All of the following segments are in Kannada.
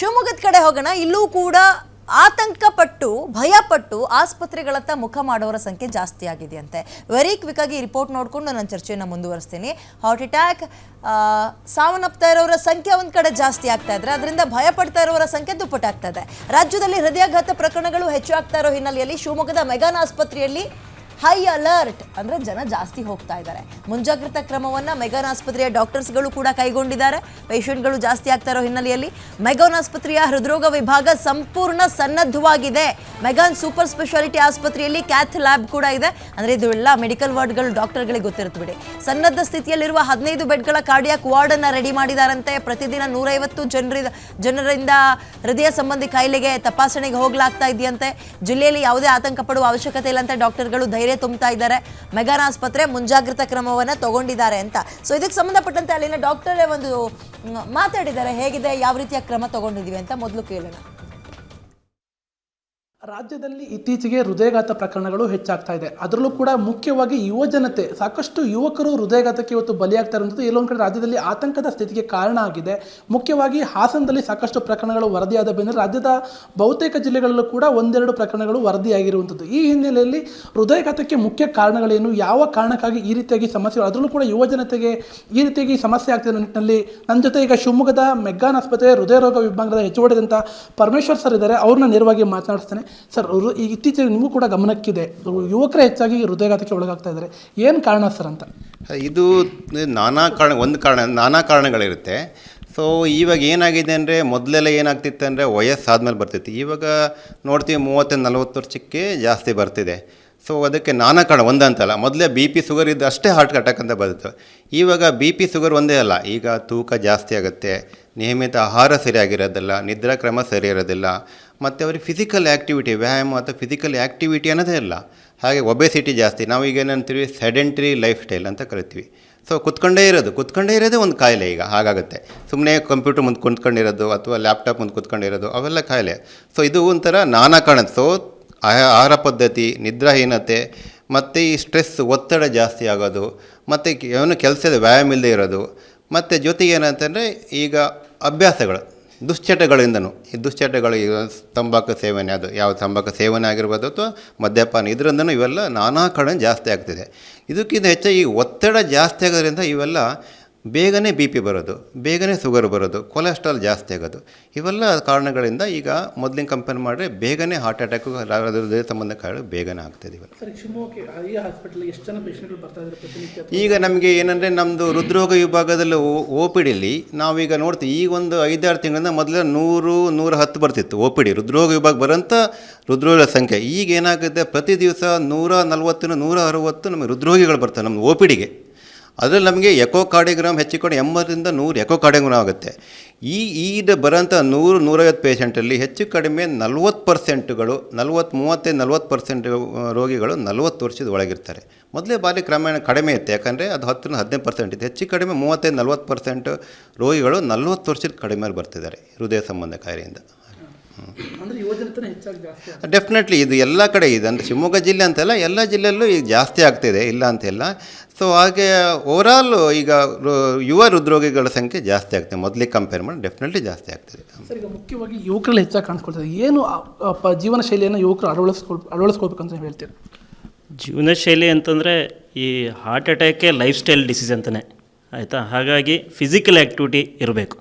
ಶಿವಮೊಗ್ಗದ ಕಡೆ ಹೋಗೋಣ, ಇಲ್ಲೂ ಕೂಡ ಆತಂಕಪಟ್ಟು, ಭಯಪಟ್ಟು ಆಸ್ಪತ್ರೆಗಳತ್ತ ಮುಖ ಮಾಡೋರ ಸಂಖ್ಯೆ ಜಾಸ್ತಿ ಆಗಿದೆಯಂತೆ. ವೆರಿ ಕ್ವಿಕ್ ಆಗಿ ರಿಪೋರ್ಟ್ ನೋಡಿಕೊಂಡು ನಾನು ಚರ್ಚೆಯನ್ನು ಮುಂದುವರಿಸ್ತೀನಿ. ಹಾರ್ಟ್ ಅಟ್ಯಾಕ್ ಸಾವನ್ನಪ್ತಾ ಇರೋರ ಸಂಖ್ಯೆ ಒಂದು ಕಡೆ ಜಾಸ್ತಿ ಆಗ್ತಾ ಇದ್ರೆ, ಅದರಿಂದ ಭಯ ಪಡ್ತಾ ಇರೋರ ಸಂಖ್ಯೆ ದುಪ್ಪಟ್ಟಾಗ್ತಾ ಇದೆ. ರಾಜ್ಯದಲ್ಲಿ ಹೃದಯಾಘಾತ ಪ್ರಕರಣಗಳು ಹೆಚ್ಚು ಆಗ್ತಾ ಇರೋ ಹಿನ್ನೆಲೆಯಲ್ಲಿ ಶಿವಮೊಗ್ಗದ ಮೆಗಾನ್ ಆಸ್ಪತ್ರೆಯಲ್ಲಿ ಹೈ ಅಲರ್ಟ್ ಅಂದ್ರೆ ಜನ ಜಾಸ್ತಿ ಹೋಗ್ತಾ ಇದ್ದಾರೆ. ಮುಂಜಾಗ್ರತಾ ಕ್ರಮವನ್ನ ಮೆಗಾನ್ ಆಸ್ಪತ್ರೆಯ ಡಾಕ್ಟರ್ಸ್ಗಳು ಕೂಡ ಕೈಗೊಂಡಿದ್ದಾರೆ. ಪೇಷಂಟ್ಗಳು ಜಾಸ್ತಿ ಆಗ್ತಾ ಇರೋ ಹಿನ್ನೆಲೆಯಲ್ಲಿ ಮೆಗಾನ್ ಆಸ್ಪತ್ರೆಯ ಹೃದ್ರೋಗ ವಿಭಾಗ ಸಂಪೂರ್ಣ ಸನ್ನದ್ಧವಾಗಿದೆ. ಮೆಗಾನ್ ಸೂಪರ್ ಸ್ಪೆಷಾಲಿಟಿ ಆಸ್ಪತ್ರೆಯಲ್ಲಿ ಕ್ಯಾಥ್ ಲ್ಯಾಬ್ ಕೂಡ ಇದೆ. ಅಂದ್ರೆ ಇದು ಎಲ್ಲ ಮೆಡಿಕಲ್ ವಾರ್ಡ್ಗಳು ಡಾಕ್ಟರ್ಗಳಿಗೆ ಗೊತ್ತಿರುತ್ತೆ ಬಿಡಿ ಸನ್ನದ್ಧ ಸ್ಥಿತಿಯಲ್ಲಿರುವ ಹದಿನೈದು ಬೆಡ್ಗಳ ಕಾರ್ಡಿಯಾಕ್ ವಾರ್ಡ್ ಅನ್ನ ರೆಡಿ ಮಾಡಿದಾರಂತೆ. ಪ್ರತಿದಿನ ನೂರೈವತ್ತು ಜನರಿಂದ ಜನರಿಂದ ಹೃದಯ ಸಂಬಂಧಿ ಕಾಯಿಲೆಗೆ ತಪಾಸಣೆಗೆ ಹೋಗ್ಲಾಗ್ತಾ ಇದೆಯಂತೆ. ಜಿಲ್ಲೆಯಲ್ಲಿ ಯಾವುದೇ ಆತಂಕ ಪಡುವ ಅವಶ್ಯಕತೆ ಇಲ್ಲ ಅಂತ ಡಾಕ್ಟರ್ಗಳು ಧೈರ್ಯ ತುಂಬುತ್ತಾ ಇದ್ದಾರೆ. ಮೆಗಾನ್ ಆಸ್ಪತ್ರೆ ಮುಂಜಾಗ್ರತಾ ಕ್ರಮವನ್ನ ತಗೊಂಡಿದ್ದಾರೆ ಅಂತ. ಸೊ ಇದಕ್ಕೆ ಸಂಬಂಧಪಟ್ಟಂತೆ ಅಲ್ಲಿನ ಡಾಕ್ಟರೇ ಒಂದು ಮಾತಾಡಿದ್ದಾರೆ. ಹೇಗಿದೆ? ಯಾವ ರೀತಿಯ ಕ್ರಮ ತಗೊಂಡಿದ್ದೀವಿ ಅಂತ ಮೊದಲು ಕೇಳೋಣ. ರಾಜ್ಯದಲ್ಲಿ ಇತ್ತೀಚೆಗೆ ಹೃದಯಘಾತ ಪ್ರಕರಣಗಳು ಹೆಚ್ಚಾಗ್ತಾ ಇದೆ. ಅದರಲ್ಲೂ ಕೂಡ ಮುಖ್ಯವಾಗಿ ಯುವ ಜನತೆ ಸಾಕಷ್ಟು ಯುವಕರು ಹೃದಯಘಾತಕ್ಕೆ ಇವತ್ತು ಬಲಿಯಾಗ್ತಾ ಇರುವಂಥದ್ದು ಎಲ್ಲೊಂದು ಕಡೆ ರಾಜ್ಯದಲ್ಲಿ ಆತಂಕದ ಸ್ಥಿತಿಗೆ ಕಾರಣ ಆಗಿದೆ. ಮುಖ್ಯವಾಗಿ ಹಾಸನದಲ್ಲಿ ಸಾಕಷ್ಟು ಪ್ರಕರಣಗಳು ವರದಿಯಾದ ಬೆನ್ನಲ್ಲೇ ರಾಜ್ಯದ ಬಹುತೇಕ ಜಿಲ್ಲೆಗಳಲ್ಲೂ ಕೂಡ ಒಂದೆರಡು ಪ್ರಕರಣಗಳು ವರದಿಯಾಗಿರುವಂಥದ್ದು. ಈ ಹಿನ್ನೆಲೆಯಲ್ಲಿ ಹೃದಯಘಾತಕ್ಕೆ ಮುಖ್ಯ ಕಾರಣಗಳೇನು? ಯಾವ ಕಾರಣಕ್ಕಾಗಿ ಈ ರೀತಿಯಾಗಿ ಸಮಸ್ಯೆ ಅದರಲ್ಲೂ ಕೂಡ ಯುವ ಜನತೆಗೆ ಈ ರೀತಿಯಾಗಿ ಸಮಸ್ಯೆ ಆಗ್ತಿರೋ ನಿಟ್ಟಿನಲ್ಲಿ ನನ್ನ ಜೊತೆ ಈಗ ಶಿವಮೊಗ್ಗದ ಮೆಗ್ಗಾನ್ ಆಸ್ಪತ್ರೆ ಹೃದಯ ರೋಗ ವಿಭಾಗದ ಹೆಚ್ಚುವಡಿದಂಥ ಪರಮೇಶ್ವರ್ ಸರ್ ಇದ್ದಾರೆ. ಅವ್ರನ್ನ ನೇರವಾಗಿ ಮಾತನಾಡಿಸ್ತೇನೆ. ಸರ್ ಈಗ ಇತ್ತೀಚೆಗೆ ನಿಮಗೂ ಕೂಡ ಗಮನಕ್ಕಿದೆ. ಯುವಕರೇ ಹೆಚ್ಚಾಗಿ ಹೃದಯಘಾತಕ್ಕೆ ಒಳಗಾಗ್ತಾ ಇದ್ದಾರೆ. ಏನು ಕಾರಣ ಸರ್ ಅಂತ? ಇದು ನಾನಾ ಕಾರಣ, ಒಂದು ಕಾರಣ, ನಾನಾ ಕಾರಣಗಳಿರುತ್ತೆ. ಸೊ, ಇವಾಗ ಏನಾಗಿದೆ ಅಂದರೆ, ಮೊದಲೆಲ್ಲ ಏನಾಗ್ತಿತ್ತು ಅಂದರೆ, ವಯಸ್ಸಾದ್ಮೇಲೆ ಬರ್ತಿತ್ತು. ಇವಾಗ ನೋಡ್ತೀವಿ ಮೂವತ್ತು, ನಲ್ವತ್ತು ವರ್ಷಕ್ಕೆ ಜಾಸ್ತಿ ಬರ್ತಿದೆ. ಸೊ, ಅದಕ್ಕೆ ನಾನಾ ಕಾರಣ ಒಂದಂತಲ್ಲ ಮೊದಲೇ ಬಿ ಪಿ ಶುಗರ್ ಇದ್ದು ಅಷ್ಟೇ ಹಾರ್ಟ್ ಅಟ್ಯಾಕ್ ಅಂತ ಬರುತ್ತೆ ಇವಾಗ ಬಿ ಪಿ ಶುಗರ್ ಒಂದೇ ಅಲ್ಲ. ಈಗ ತೂಕ ಜಾಸ್ತಿ ಆಗುತ್ತೆ. ನಿಯಮಿತ ಆಹಾರ ಸರಿಯಾಗಿರೋದಿಲ್ಲ. ನಿದ್ರಾ ಕ್ರಮ ಸರಿ ಇರೋದಿಲ್ಲ ಮತ್ತು ಅವ್ರಿಗೆ ಫಿಸಿಕಲ್ ಆ್ಯಕ್ಟಿವಿಟಿ ವ್ಯಾಯಾಮ ಅಥವಾ ಫಿಸಿಕಲ್ ಆ್ಯಕ್ಟಿವಿಟಿ ಅನ್ನೋದೇ ಇಲ್ಲ. ಹಾಗೆ ಒಬೆಸಿಟಿ ಜಾಸ್ತಿ. ನಾವು ಈಗ ಏನಂತೀವಿ ಸೆಡೆಂಟ್ರಿ ಲೈಫ್ ಸ್ಟೈಲ್ ಅಂತ ಕರಿತೀವಿ. ಸೊ ಕುತ್ಕೊಂಡೇ ಇರೋದು. ಕುತ್ಕೊಂಡೇ ಇರೋದೇ ಒಂದು ಕಾಯಿಲೆ ಈಗ, ಹಾಗಾಗುತ್ತೆ. ಸುಮ್ಮನೆ ಕಂಪ್ಯೂಟರ್ ಮುಂದೆ ಕುತ್ಕೊಂಡಿರೋದು ಅಥವಾ ಲ್ಯಾಪ್ಟಾಪ್ ಮುಂದೆ ಕುತ್ಕೊಂಡಿರೋದು, ಅವೆಲ್ಲ ಕಾಯಿಲೆ. ಸೊ ಇದು ಒಂಥರ ನಾನಾ ಕಾರಣ. ಸೊ ಆಹಾ- ಆಹಾರ ಪದ್ಧತಿ, ನಿದ್ರಾಹೀನತೆ, ಮತ್ತು ಈ ಸ್ಟ್ರೆಸ್ ಒತ್ತಡ ಜಾಸ್ತಿ ಆಗೋದು, ಮತ್ತು ಏನು ಕೆಲಸದ ವ್ಯಾಯಾಮ ಇಲ್ಲದೆ ಇರೋದು, ಮತ್ತು ಜೊತೆಗೆ ಏನಂತಂದರೆ ಈಗ ಅಭ್ಯಾಸಗಳು. ದುಶ್ಚಟಗಳಿಂದನೂ. ಈ ದುಶ್ಚಟಗಳು ತಂಬಾಕು ಸೇವನೆ, ಅದು ಯಾವ ತಂಬಾಕು ಸೇವನೆ ಆಗಿರ್ಬೋದು ಅಥವಾ ಮದ್ಯಪಾನ, ಇದರಿಂದನೂ ಇವೆಲ್ಲ ನಾನಾ ಕಡೆ ಜಾಸ್ತಿ ಆಗ್ತಿದೆ. ಇದಕ್ಕಿಂತ ಹೆಚ್ಚಾಗಿ ಒತ್ತಡ ಜಾಸ್ತಿ ಆಗೋದ್ರಿಂದ ಇವೆಲ್ಲ ಬೇಗನೆ ಬಿ ಪಿ ಬರೋದು ಬೇಗನೆ ಶುಗರ್ ಬರೋದು ಕೊಲೆಸ್ಟ್ರಾಲ್ ಜಾಸ್ತಿ ಆಗೋದು. ಇವೆಲ್ಲ ಕಾರಣಗಳಿಂದ ಈಗ ಮೊದಲಿನ ಕಂಪೇರ್ ಮಾಡಿದ್ರೆ ಬೇಗನೆ ಹಾರ್ಟ್ ಅಟ್ಯಾಕ್ ಹೃದಯ ಸಂಬಂಧ ಕಾಯಿಲೆ ಬೇಗನೆ ಆಗ್ತದೆ ಇವೆಲ್ಲ. ಈಗ ನಮಗೆ ಏನಂದರೆ ನಮ್ಮದು ಹೃದ್ರೋಗ ವಿಭಾಗದಲ್ಲಿ ಓ ಪಿ ಡಿಲಿ ನಾವೀಗ ನೋಡ್ತೀವಿ ಈಗ ಒಂದು ಐದಾರು ತಿಂಗಳಿಂದ ಮೊದಲು ನೂರು ನೂರ ಹತ್ತು ಬರ್ತಿತ್ತು ಓ ಪಿ ಡಿ. ಹೃದ್ರೋಗ ವಿಭಾಗ ಬರೋಂಥ ಹೃದ್ರೋಗ ಸಂಖ್ಯೆ. ಈಗ ಏನಾಗುತ್ತೆ ಪ್ರತಿ ದಿವಸ ನೂರ ನಲ್ವತ್ತು ನೂರ ಅರವತ್ತು ನಮಗೆ ಹೃದ್ರೋಗಿಗಳು ಬರ್ತಾರೆ ನಮ್ಮ ಓ ಪಿ ಡಿಗೆ ಅದರಲ್ಲಿ ನಮಗೆ ಎಕೋ ಕಾರ್ಡಿಗ್ರಾಮ್ ಹೆಚ್ಚಿಕೊಂಡು ಕಡೆ ಎಂಬತ್ತರಿಂದ ನೂರು ಎಕೋ ಕಾರ್ಡಿಗ್ರಾಮ್ ಆಗುತ್ತೆ. ಈ ಈಗ ಬರೋಂಥ ನೂರು, ನೂರೈವತ್ತು ಪೇಷೆಂಟಲ್ಲಿ ಹೆಚ್ಚು ಕಡಿಮೆ ನಲ್ವತ್ತು ಪರ್ಸೆಂಟ್ಗಳು ನಲ್ವತ್ತು ಮೂವತ್ತೈದು ನಲ್ವತ್ತು ಪರ್ಸೆಂಟ್ ರೋಗಿಗಳು ನಲ್ವತ್ತು ವರ್ಷದ ಒಳಗಿರ್ತಾರೆ. ಮೊದಲೇ ಬಾರಿ ಕ್ರಮೇಣ ಕಡಿಮೆ ಇತ್ತು. ಯಾಕಂದರೆ ಅದು ಹತ್ತರಿಂದ ಹದಿನೈದು ಪರ್ಸೆಂಟ್ ಇದೆ ಹೆಚ್ಚು ಕಡಿಮೆ ಮೂವತ್ತೈದು ನಲ್ವತ್ತು ಪರ್ಸೆಂಟ್ ರೋಗಿಗಳು ನಲ್ವತ್ತು ವರ್ಷದ ಕಡಿಮೆ ಬರ್ತಿದ್ದಾರೆ. ಹೃದಯ ಸಂಬಂಧ ಕಾಯಿಲೆಯಿಂದ ಅಂದರೆ ಯುವಜನತೆ ಹೆಚ್ಚಾಗಿ ಜಾಸ್ತಿ ಡೆಫಿನೆಟ್ಲಿ ಇದು ಎಲ್ಲ ಕಡೆ ಇದೆ. ಅಂದರೆ ಶಿವಮೊಗ್ಗ ಜಿಲ್ಲೆ ಅಂತಲ್ಲ ಎಲ್ಲ ಜಿಲ್ಲೆಯಲ್ಲೂ ಈಗ ಜಾಸ್ತಿ ಆಗ್ತಿದೆ ಇಲ್ಲ ಅಂತಿಲ್ಲ. ಸೊ ಹಾಗೆ ಓವರಾಲ್ ಈಗ ಯುವ ಹೃದ್ರೋಗಿಗಳ ಸಂಖ್ಯೆ ಜಾಸ್ತಿ ಆಗ್ತದೆ. ಮೊದಲಿಗೆ ಕಂಪೇರ್ ಮಾಡಿ ಡೆಫಿನೆಟ್ಲಿ ಜಾಸ್ತಿ ಆಗ್ತಿದೆ. ಸರ್ ಈಗ ಮುಖ್ಯವಾಗಿ ಯುವಕರಲ್ಲಿ ಹೆಚ್ಚಾಗಿ ಕಾಣಿಸ್ಕೊಳ್ತದೆ ಏನು ಜೀವನ ಶೈಲಿಯನ್ನು ಯುವಕರು ಅಳವಡಿಸ್ಕೊಳ್ ಅಳವಡಿಸ್ಕೊಳ್ಬೇಕಂತ ಅಂತ ನೀವು ಹೇಳ್ತೀರಿ? ಜೀವನ ಶೈಲಿ ಅಂತಂದರೆ ಈ ಹಾರ್ಟ್ ಅಟ್ಯಾಕೆ ಲೈಫ್ ಸ್ಟೈಲ್ ಡಿಸೀಸ್ ಅಂತಲೇ ಆಯಿತಾ? ಹಾಗಾಗಿ ಫಿಸಿಕಲ್ ಆ್ಯಕ್ಟಿವಿಟಿ ಇರಬೇಕು.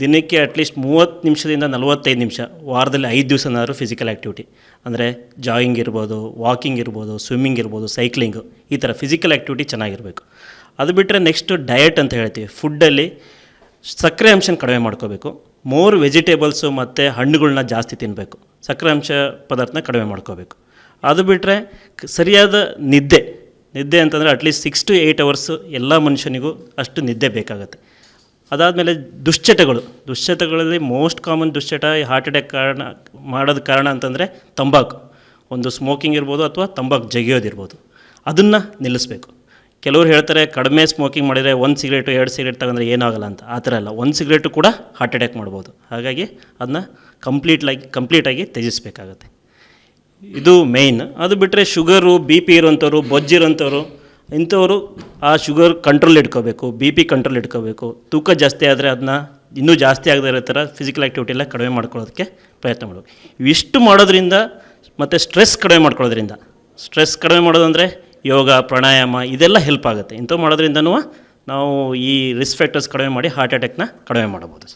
ದಿನಕ್ಕೆ ಅಟ್ಲೀಸ್ಟ್ ಮೂವತ್ತು ನಿಮಿಷದಿಂದ ನಲವತ್ತೈದು ನಿಮಿಷ, ವಾರದಲ್ಲಿ ಐದು ದಿವಸನಾದ್ರು ಫಿಸಿಕಲ್ ಆ್ಯಕ್ಟಿವಿಟಿ ಅಂದರೆ ಜಾಗಿಂಗ್ ಇರ್ಬೋದು ವಾಕಿಂಗ್ ಇರ್ಬೋದು ಸ್ವಿಮ್ಮಿಂಗ್ ಇರ್ಬೋದು ಸೈಕ್ಲಿಂಗು ಈ ಥರ ಫಿಸಿಕಲ್ ಆ್ಯಕ್ಟಿವಿಟಿ ಚೆನ್ನಾಗಿರಬೇಕು. ಅದು ಬಿಟ್ಟರೆ ನೆಕ್ಸ್ಟು ಡಯಟ್ ಅಂತ ಹೇಳ್ತೀವಿ. ಫುಡ್ಡಲ್ಲಿ ಸಕ್ಕರೆ ಅಂಶನ ಕಡಿಮೆ ಮಾಡ್ಕೋಬೇಕು. ಮೋರ್ ವೆಜಿಟೇಬಲ್ಸು ಮತ್ತು ಹಣ್ಣುಗಳನ್ನ ಜಾಸ್ತಿ ತಿನ್ನಬೇಕು ಸಕ್ಕರೆ ಅಂಶ ಪದಾರ್ಥನ ಕಡಿಮೆ ಮಾಡ್ಕೋಬೇಕು. ಅದು ಬಿಟ್ಟರೆ ಸರಿಯಾದ ನಿದ್ದೆ ನಿದ್ದೆ ಅಂತಂದರೆ at least six to eight hours ಎಲ್ಲ ಮನುಷ್ಯನಿಗೂ ಅಷ್ಟು ನಿದ್ದೆ ಬೇಕಾಗುತ್ತೆ. ಅದಾದಮೇಲೆ ದುಶ್ಚಟಗಳು. ದುಶ್ಚಟಗಳಲ್ಲಿ ಮೋಸ್ಟ್ ಕಾಮನ್ ದುಶ್ಚಟ ಹಾರ್ಟ್ ಅಟ್ಯಾಕ್ ಕಾರಣ, ಮಾಡೋದು ಕಾರಣ ಅಂತಂದರೆ ತಂಬಾಕು. ಒಂದು ಸ್ಮೋಕಿಂಗ್ ಇರ್ಬೋದು ಅಥವಾ ತಂಬಾಕು ಜಗಿಯೋದಿರ್ಬೋದು ಅದನ್ನು ನಿಲ್ಲಿಸ್ಬೇಕು. ಕೆಲವರು ಹೇಳ್ತಾರೆ, ಕಡಿಮೆ ಸ್ಮೋಕಿಂಗ್ ಮಾಡಿದರೆ ಒಂದು ಸಿಗರೇಟು ಎರಡು ಸಿಗರೇಟ್ ತಗೊಂಡ್ರೆ ಏನಾಗಲ್ಲ ಅಂತ. ಆ ಥರ ಅಲ್ಲ. ಒಂದು ಸಿಗರೇಟು ಕೂಡ ಹಾರ್ಟ್ ಅಟ್ಯಾಕ್ ಮಾಡ್ಬೋದು. ಹಾಗಾಗಿ ಅದನ್ನ ಕಂಪ್ಲೀಟ್ಲಾಗಿ ಕಂಪ್ಲೀಟಾಗಿ ತ್ಯಜಿಸ್ಬೇಕಾಗತ್ತೆ. ಇದು ಮೇಯ್ನ್ ಅದು ಬಿಟ್ಟರೆ ಶುಗರು ಬಿ ಪಿ ಇರೋಂಥವ್ರು ಬೊಜ್ಜಿರೋಂಥವ್ರು ಇಂಥವರು ಆ ಶುಗರ್ ಕಂಟ್ರೋಲ್ ಇಟ್ಕೋಬೇಕು ಬಿ ಪಿ ಕಂಟ್ರೋಲ್ ಇಟ್ಕೋಬೇಕು. ತೂಕ ಜಾಸ್ತಿ ಆದರೆ ಅದನ್ನ ಇನ್ನೂ ಜಾಸ್ತಿ ಆಗದೇ ಇರೋ ಥರ ಫಿಸಿಕಲ್ ಆ್ಯಕ್ಟಿವಿಟಿ ಎಲ್ಲ ಕಡಿಮೆ ಮಾಡ್ಕೊಳ್ಳೋದಕ್ಕೆ ಪ್ರಯತ್ನ ಮಾಡಬೇಕು. ಇವಿಷ್ಟು ಮಾಡೋದ್ರಿಂದ ಮತ್ತು ಸ್ಟ್ರೆಸ್ ಕಡಿಮೆ ಮಾಡ್ಕೊಳ್ಳೋದ್ರಿಂದ. ಸ್ಟ್ರೆಸ್ ಕಡಿಮೆ ಮಾಡೋದಂದರೆ ಯೋಗ, ಪ್ರಾಣಾಯಾಮ, ಇದೆಲ್ಲ ಹೆಲ್ಪ್ ಆಗುತ್ತೆ. ಇಂಥವು ಮಾಡೋದ್ರಿಂದನೂ ನಾವು ಈ ರಿಸ್ಕ್ ಫ್ಯಾಕ್ಟರ್ಸ್ ಕಡಿಮೆ ಮಾಡಿ ಹಾರ್ಟ್ ಅಟ್ಯಾಕ್ನ ಕಡಿಮೆ ಮಾಡಬಹುದು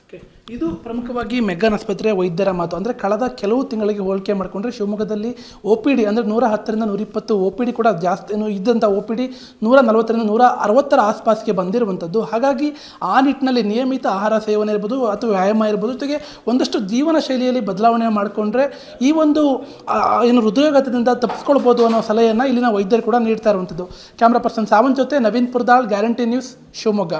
ಇದು ಪ್ರಮುಖವಾಗಿ ಮೆಗ್ಗಾನ್ ಆಸ್ಪತ್ರೆಯ ವೈದ್ಯರ ಮಾತು. ಅಂದರೆ ಕಳೆದ ಕೆಲವು ತಿಂಗಳಿಗೆ ಹೋಲಿಕೆ ಮಾಡಿಕೊಂಡ್ರೆ ಶಿವಮೊಗ್ಗದಲ್ಲಿ ಒ ಪಿ ಡಿ ಅಂದರೆ ನೂರ ಹತ್ತರಿಂದ ನೂರ ಇಪ್ಪತ್ತು ಒ ಪಿ ಡಿ ಕೂಡ ಜಾಸ್ತಿ ಏನು ಇದ್ದಂಥ ಒ ಪಿ ಡಿ ನೂರ ನಲವತ್ತರಿಂದ ನೂರ ಅರವತ್ತರ ಆಸ್ಪಾಸ್ಗೆ ಬಂದಿರುವಂಥದ್ದು. ಹಾಗಾಗಿ ಆ ನಿಟ್ಟಿನಲ್ಲಿ ನಿಯಮಿತ ಆಹಾರ ಸೇವನೆ ಇರ್ಬೋದು ಅಥವಾ ವ್ಯಾಯಾಮ ಇರ್ಬೋದು. ಜೊತೆಗೆ ಒಂದಷ್ಟು ಜೀವನ ಶೈಲಿಯಲ್ಲಿ ಬದಲಾವಣೆ ಮಾಡಿಕೊಂಡ್ರೆ ಈ ಒಂದು ಏನು ಹೃದಯಘಾತದಿಂದ ತಪ್ಪಿಸ್ಕೊಳ್ಬೋದು ಅನ್ನೋ ಸಲಹೆಯನ್ನು ಇಲ್ಲಿನ ವೈದ್ಯರು ಕೂಡ ನೀಡ್ತಾ ಇರುವಂಥದ್ದು. ಕ್ಯಾಮ್ರಾ ಪರ್ಸನ್ ಸಾವಂತ್ ಜೊತೆ ನವೀನ್ ಪುರ್ದಾಳ್, ಗ್ಯಾರಂಟಿ ನ್ಯೂಸ್, ಶಿವಮೊಗ್ಗ.